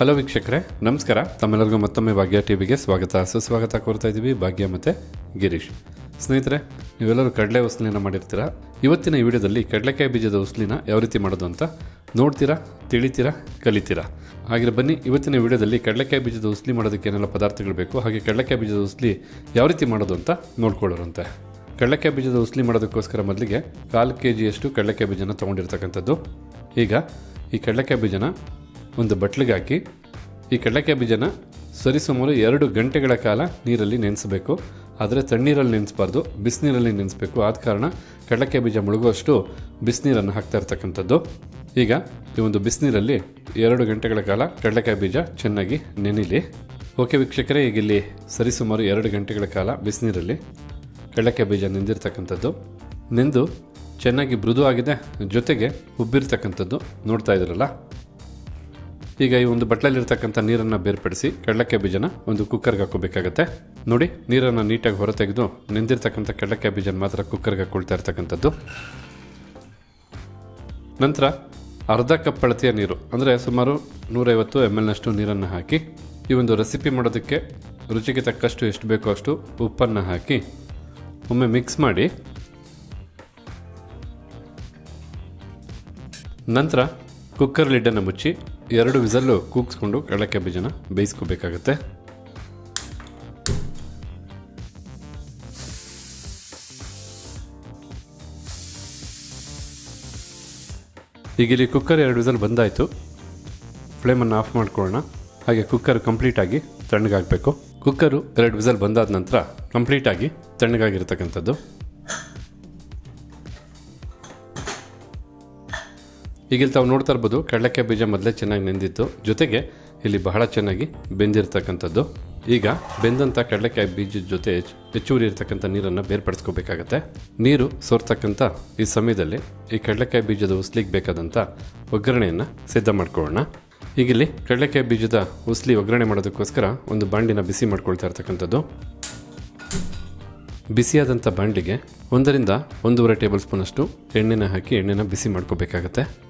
Hello ವೀಕ್ಷಕರೇ, ನಮಸ್ಕಾರ. ತಮ್ಮೆಲ್ಲರಿಗೂ ಮತ್ತೊಮ್ಮೆ ಭಾಗ್ಯ ಟಿವಿಗೆ ಸ್ವಾಗತ. ಸುಸ್ವಾಗತ ಕೋರ್ತಾ ಇದ್ದೀವಿ ಭಾಗ್ಯ ಮತ್ತು ಗಿರೀಶ್. ಸ್ನೇಹಿತರೆ, ನೀವೆಲ್ಲರೂ ಕಡಲೆ ಉಸ್ಲಿನ ಮಾಡಿರ್ತೀರಾ? ಇವತ್ತಿನ ಈ ವಿಡಿಯೋದಲ್ಲಿ ಕಡಲೆಕಾಯಿ ಬೀಜದ ಉಸ್ಲಿನ ಯಾವ ರೀತಿ ಮಾಡೋದು ಅಂತ ನೋಡ್ತೀರಾ, ತಿಳಿತೀರಾ, ಕಲಿತೀರಾ? ಹಾಗೆ ಬನ್ನಿ, ಇವತ್ತಿನ ವಿಡಿಯೋದಲ್ಲಿ ಕಡಲೆಕಾಯಿ ಬೀಜದ ಉಸ್ಲಿ ಮಾಡೋದಕ್ಕೆ ಏನೆಲ್ಲ ಪದಾರ್ಥಗಳು ಬೇಕು, ಹಾಗೆ ಕಡಲೆಕಾಯಿ ಬೀಜದ ಉಸ್ಲಿ ಯಾವ ರೀತಿ ಮಾಡೋದು ಅಂತ ನೋಡ್ಕೊಳ್ಳೋರಂತೆ. ಕಡಲೆಕಾಯಿ ಬೀಜದ ಉಸ್ಲಿ ಮಾಡೋದಕ್ಕೋಸ್ಕರ ಮೊದಲಿಗೆ ಕಾಲು ಕೆ ಜಿಯಷ್ಟು ಕಡಲೆಕಾಯಿ ಬೀಜನ ತೊಗೊಂಡಿರ್ತಕ್ಕಂಥದ್ದು. ಈಗ ಈ ಕಡಲೆಕಾಯಿ ಬೀಜನ ಒಂದು ಬಟ್ಲಿಗೆ ಹಾಕಿ, ಈ ಕಡಲೆಕಾಯಿ ಬೀಜನ ಸರಿಸುಮಾರು ಎರಡು ಗಂಟೆಗಳ ಕಾಲ ನೀರಲ್ಲಿ ನೆನೆಸಬೇಕು. ಆದರೆ ತಣ್ಣೀರಲ್ಲಿ ನೆನೆಸಬಾರ್ದು, ಬಿಸಿನೀರಲ್ಲಿ ನೆನೆಸಬೇಕು. ಆದ ಕಾರಣ ಕಡಲೆಕಾಯಿ ಬೀಜ ಮುಳುಗುವಷ್ಟು ಬಿಸಿನೀರನ್ನು ಹಾಕ್ತಾ ಇರ್ತಕ್ಕಂಥದ್ದು. ಈಗ ಈ ಒಂದು ಬಿಸಿನೀರಲ್ಲಿ ಎರಡು ಗಂಟೆಗಳ ಕಾಲ ಕಡಲೆಕಾಯಿ ಬೀಜ ಚೆನ್ನಾಗಿ ನೆನಿಲಿ. ಓಕೆ ವೀಕ್ಷಕರೇ, ಈಗ ಇಲ್ಲಿ ಸರಿಸುಮಾರು ಎರಡು ಗಂಟೆಗಳ ಕಾಲ ಬಿಸಿನೀರಲ್ಲಿ ಕಡಲೆಕಾಯಿ ಬೀಜ ನೆಂದಿರ್ತಕ್ಕಂಥದ್ದು. ನೆಂದು ಚೆನ್ನಾಗಿ ಮೃದು ಆಗಿದೆ ಜೊತೆಗೆ ಉಬ್ಬಿರ್ತಕ್ಕಂಥದ್ದು ನೋಡ್ತಾ ಇದ್ರಲ್ಲ ಈಗ ಈ ಒಂದು ಬಟ್ಲಲ್ಲಿರ್ತಕ್ಕಂಥ ನೀರನ್ನು ಬೇರ್ಪಡಿಸಿ ಕಡಲಕ್ಕೆ ಬೀಜನ ಒಂದು ಕುಕ್ಕರ್ಗೆ ಹಾಕೋಬೇಕಾಗತ್ತೆ ನೋಡಿ, ನೀರನ್ನು ನೀಟಾಗಿ ಹೊರತೆಗೆದು ನೆಂದಿರ್ತಕ್ಕಂಥ ಕಡಲೆಕಾಯಿ ಬೀಜನ ಮಾತ್ರ ಕುಕ್ಕರ್ಗೆ ಹಾಕೊಳ್ತಾ ಇರ್ತಕ್ಕಂಥದ್ದು. ನಂತರ ಅರ್ಧ ಕಪ್ ಅಳತೆಯ ನೀರು, ಅಂದರೆ ಸುಮಾರು ನೂರೈವತ್ತು ಎಂ ನಷ್ಟು ನೀರನ್ನು ಹಾಕಿ, ಈ ಒಂದು ರೆಸಿಪಿ ಮಾಡೋದಕ್ಕೆ ರುಚಿಗೆ ತಕ್ಕಷ್ಟು ಎಷ್ಟು ಬೇಕೋ ಅಷ್ಟು ಉಪ್ಪನ್ನು ಹಾಕಿ ಒಮ್ಮೆ ಮಿಕ್ಸ್ ಮಾಡಿ, ನಂತರ ಕುಕ್ಕರ್ ಲಿಡ್ಡನ್ನು ಮುಚ್ಚಿ ಎರಡು ವಿಸಲ್ಲು ಕೂಗಿಸ್ಕೊಂಡು ಕಡಲೆಕಾಯಿ ಬೀಜನ ಬೇಯಿಸ್ಕೋಬೇಕಾಗತ್ತೆ. ಈಗ ಇಲ್ಲಿ ಕುಕ್ಕರ್ ಎರಡು ವಿಸಲ್ ಬಂದಾಯಿತು. ಫ್ಲೇಮನ್ನು ಆಫ್ ಮಾಡ್ಕೊಳ್ಳೋಣ. ಹಾಗೆ ಕುಕ್ಕರ್ ಕಂಪ್ಲೀಟಾಗಿ ತಣ್ಣಗಾಗಬೇಕು. ಕುಕ್ಕರು ಎರಡು ವಿಸಲ್ ಬಂದಾದ ನಂತರ ಕಂಪ್ಲೀಟಾಗಿ ತಣ್ಣಗಾಗಿರ್ತಕ್ಕಂಥದ್ದು. ಈಗ ಇಲ್ಲಿ ತಾವು ನೋಡ್ತಾ ಇರ್ಬೋದು, ಕಡಲೆಕಾಯಿ ಬೀಜ ಮೊದಲೇ ಚೆನ್ನಾಗಿ ನೆಂದಿತ್ತು. ಜೊತೆಗೆ ಇಲ್ಲಿ ಬಹಳ ಚೆನ್ನಾಗಿ ಬೆಂದಿರ್ತಕ್ಕಂಥದ್ದು. ಈಗ ಬೆಂದಂಥ ಕಡಲೆಕಾಯಿ ಬೀಜದ ಜೊತೆ ಹೆಚ್ಚು- ಹೆಚ್ಚುವರಿ ಇರ್ತಕ್ಕಂಥ ನೀರನ್ನು ಬೇರ್ಪಡಿಸ್ಕೋಬೇಕಾಗತ್ತೆ. ನೀರು ಸೋರ್ತಕ್ಕಂಥ ಈ ಸಮಯದಲ್ಲಿ ಈ ಕಡಲೆಕಾಯಿ ಬೀಜದ ಉಸ್ಲಿಗೆ ಬೇಕಾದಂಥ ಒಗ್ಗರಣೆಯನ್ನು ಸಿದ್ಧ ಮಾಡ್ಕೊಳ್ಳೋಣ. ಈಗಿಲ್ಲಿ ಕಡಲೆಕಾಯಿ ಬೀಜದ ಉಸ್ಲಿ ಒಗ್ಗರಣೆ ಮಾಡೋದಕ್ಕೋಸ್ಕರ ಒಂದು ಬಾಂಡಿನ ಬಿಸಿ ಮಾಡ್ಕೊಳ್ತಾ ಇರ್ತಕ್ಕಂಥದ್ದು. ಬಿಸಿಯಾದಂಥ ಬಾಂಡಿಗೆ ಒಂದರಿಂದ ಒಂದೂವರೆ ಟೇಬಲ್ ಸ್ಪೂನಷ್ಟು ಎಣ್ಣೆನ ಹಾಕಿ ಎಣ್ಣೆನ ಬಿಸಿ ಮಾಡ್ಕೋಬೇಕಾಗತ್ತೆ.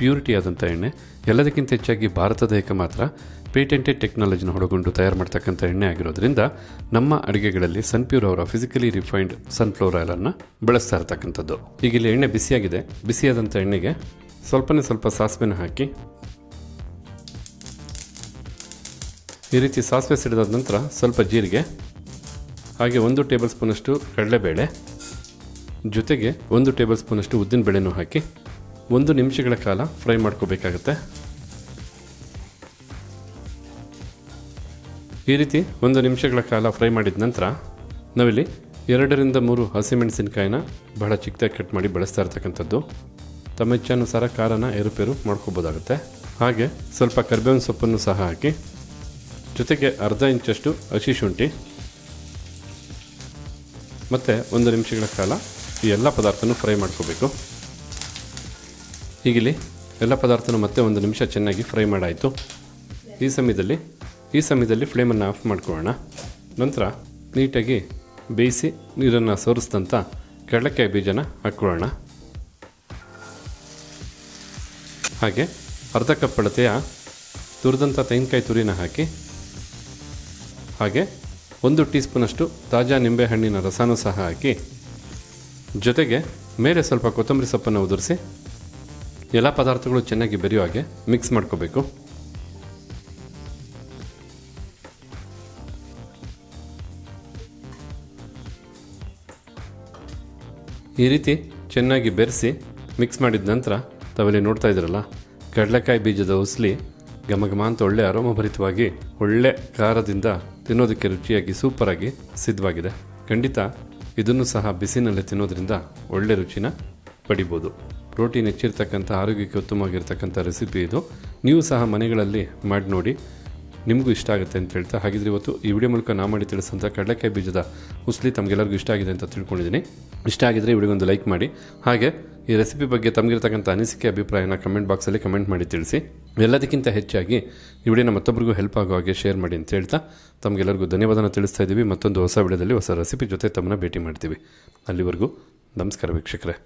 ಪ್ಯೂರಿಟಿ ಆದಂಥ ಎಣ್ಣೆ. ಎಲ್ಲದಕ್ಕಿಂತ ಹೆಚ್ಚಾಗಿ ಭಾರತದ ಏಕ ಮಾತ್ರ ಪೇಟೆಂಟೆಡ್ ಟೆಕ್ನಾಲಜಿನ ಒಳಗೊಂಡು ತಯಾರು ಮಾಡ್ತಕ್ಕಂಥ ಎಣ್ಣೆ ಆಗಿರೋದ್ರಿಂದ ನಮ್ಮ ಅಡುಗೆಗಳಲ್ಲಿ ಸನ್ಪ್ಯೂರ್ ಅವರ ಫಿಸಿಕಲಿ ರಿಫೈನ್ಡ್ ಸನ್ಫ್ಲವರ್ ಆಯಿಲನ್ನು ಬಳಸ್ತಾ ಇರ್ತಕ್ಕಂಥದ್ದು. ಈಗ ಇಲ್ಲಿ ಎಣ್ಣೆ ಬಿಸಿಯಾಗಿದೆ. ಬಿಸಿಯಾದಂಥ ಎಣ್ಣೆಗೆ ಸ್ವಲ್ಪನೇ ಸ್ವಲ್ಪ ಸಾಸಿವೆನ ಹಾಕಿ ಈ ರೀತಿ ಸಾಸಿವೆ ಸಿಡಿದಾದ ನಂತರ ಸ್ವಲ್ಪ ಜೀರಿಗೆ, ಹಾಗೆ ಒಂದು ಟೇಬಲ್ ಸ್ಪೂನಷ್ಟು ಕಡಲೆಬೇಳೆ, ಜೊತೆಗೆ ಒಂದು ಟೇಬಲ್ ಸ್ಪೂನಷ್ಟು ಉದ್ದಿನ ಬೇಳೆನೂ ಹಾಕಿ ಒಂದು ನಿಮಿಷಗಳ ಕಾಲ ಫ್ರೈ ಮಾಡ್ಕೋಬೇಕಾಗುತ್ತೆ. ಈ ರೀತಿ ಒಂದು ನಿಮಿಷಗಳ ಕಾಲ ಫ್ರೈ ಮಾಡಿದ ನಂತರ ನಾವಿಲ್ಲಿ ಎರಡರಿಂದ ಮೂರು ಹಸಿಮೆಣಸಿನಕಾಯಿನ ಬಹಳ ಚಿಕ್ಕದಾಗಿ ಕಟ್ ಮಾಡಿ ಬಳಸ್ತಾ ಇರ್ತಕ್ಕಂಥದ್ದು. ತಮ್ಮ ಇಚ್ಛಾನುಸಾರ ಖಾರನ ಏರುಪೇರು ಮಾಡ್ಕೋಬೋದಾಗುತ್ತೆ ಹಾಗೆ ಸ್ವಲ್ಪ ಕರಿಬೇವಿನ ಸೊಪ್ಪನ್ನು ಸಹ ಹಾಕಿ, ಜೊತೆಗೆ ಅರ್ಧ ಇಂಚಷ್ಟು ಹಸಿ ಶುಂಠಿ, ಮತ್ತು ಒಂದು ನಿಮಿಷಗಳ ಕಾಲ ಈ ಎಲ್ಲ ಪದಾರ್ಥನೂ ಫ್ರೈ ಮಾಡ್ಕೋಬೇಕು. ಹೀಗಿಲ್ಲಿ ಎಲ್ಲ ಪದಾರ್ಥನೂ ಮತ್ತೆ ಒಂದು ನಿಮಿಷ ಚೆನ್ನಾಗಿ ಫ್ರೈ ಮಾಡಾಯಿತು. ಈ ಸಮಯದಲ್ಲಿ ಈ ಸಮಯದಲ್ಲಿ ಫ್ಲೇಮನ್ನು ಆಫ್ ಮಾಡ್ಕೊಳ್ಳೋಣ. ನಂತರ ನೀಟಾಗಿ ಬೇಯಿಸಿ ನೀರನ್ನು ಸೋರಿಸಿದಂಥ ಕಡಲೆಕಾಯಿ ಬೀಜನ ಹಾಕ್ಕೊಳ್ಳೋಣ. ಹಾಗೆ ಅರ್ಧ ಕಪ್ ಅಳತೆಯ ತುರಿದಂಥ ತೆಂಗಿನಕಾಯಿ ತುರಿನ ಹಾಕಿ, ಹಾಗೆ ಒಂದು ಟೀ ಸ್ಪೂನಷ್ಟು ತಾಜಾ ನಿಂಬೆಹಣ್ಣಿನ ರಸನೂ ಸಹ ಹಾಕಿ, ಜೊತೆಗೆ ಮೇಲೆ ಸ್ವಲ್ಪ ಕೊತ್ತಂಬರಿ ಸೊಪ್ಪನ್ನು ಉದುರಿಸಿ ಎಲ್ಲ ಪದಾರ್ಥಗಳು ಚೆನ್ನಾಗಿ ಬೆರೆಯೋ ಹಾಗೆ ಮಿಕ್ಸ್ ಮಾಡ್ಕೋಬೇಕು. ಈ ರೀತಿ ಚೆನ್ನಾಗಿ ಬೆರೆಸಿ ಮಿಕ್ಸ್ ಮಾಡಿದ ನಂತರ ತಾವಿಲ್ಲಿ ನೋಡ್ತಾ ಇದ್ರಲ್ಲ ಕಡಲೆಕಾಯಿ ಬೀಜದ ಉಸ್ಲಿ ಘಮ ಘಮ ಅಂತ ಒಳ್ಳೆ ಅರೋಮಭರಿತವಾಗಿ ಒಳ್ಳೆ ಖಾರದಿಂದ ತಿನ್ನೋದಕ್ಕೆ ರುಚಿಯಾಗಿ ಸೂಪರಾಗಿ ಸಿದ್ಧವಾಗಿದೆ. ಖಂಡಿತ ಇದನ್ನು ಸಹ ಬಿಸಿನಲ್ಲಿ ತಿನ್ನೋದ್ರಿಂದ ಒಳ್ಳೆ ರುಚಿನ ಪಡಿಬೋದು. ಪ್ರೋಟೀನ್ ಹೆಚ್ಚಿರ್ತಕ್ಕಂಥ, ಆರೋಗ್ಯಕ್ಕೆ ಉತ್ತಮವಾಗಿರ್ತಕ್ಕಂಥ ರೆಸಿಪಿ ಇದು. ನೀವು ಸಹ ಮನೆಗಳಲ್ಲಿ ಮಾಡಿ ನೋಡಿ. ನಿಮಗೂ ಇಷ್ಟ ಆಗುತ್ತೆ ಅಂತ ಹೇಳ್ತಾ, ಹಾಗಿದ್ರೆ ಇವತ್ತು ಈ ವಿಡಿಯೋ ಮೂಲಕ ನಾ ಮಾಡಿ ತಿಳಿಸಂಥ ಕಡಲೆಕಾಯಿ ಬೀಜದ ಉಸ್ಲಿ ತಮಗೆಲ್ಲರಿಗೂ ಇಷ್ಟ ಆಗಿದೆ ಅಂತ ತಿಳ್ಕೊಂಡಿದ್ದೀನಿ. ಇಷ್ಟ ಆಗಿದ್ರೆ ವಿಡಿಯೋಗೊಂದು ಲೈಕ್ ಮಾಡಿ. ಹಾಗೆ ಈ ರೆಸಿಪಿ ಬಗ್ಗೆ ತಮಗಿರ್ತಕ್ಕಂಥ ಅನಿಸಿಕೆ, ಅಭಿಪ್ರಾಯನ ಕಮೆಂಟ್ ಬಾಕ್ಸಲ್ಲಿ ಕಮೆಂಟ್ ಮಾಡಿ ತಿಳಿಸಿ. ಎಲ್ಲದಕ್ಕಿಂತ ಹೆಚ್ಚಾಗಿ ಈ ವಿಡಿಯೋನ ಮತ್ತೊಬ್ಬರಿಗೂ ಹೆಲ್ಪ್ ಆಗೋ ಹಾಗೆ ಶೇರ್ ಮಾಡಿ ಅಂತ ಹೇಳ್ತಾ, ತಮಗೆಲ್ಲರಿಗೂ ಧನ್ಯವಾದನ ತಿಳಿಸ್ತಾ ಇದ್ದೀವಿ. ಮತ್ತೊಂದು ಹೊಸ ವಿಡಿಯೋದಲ್ಲಿ ಹೊಸ ರೆಸಿಪಿ ಜೊತೆ ತಮ್ಮನ್ನ ಭೇಟಿ ಮಾಡ್ತೀವಿ. ಅಲ್ಲಿವರೆಗೂ ನಮಸ್ಕಾರ ವೀಕ್ಷಕರೇ.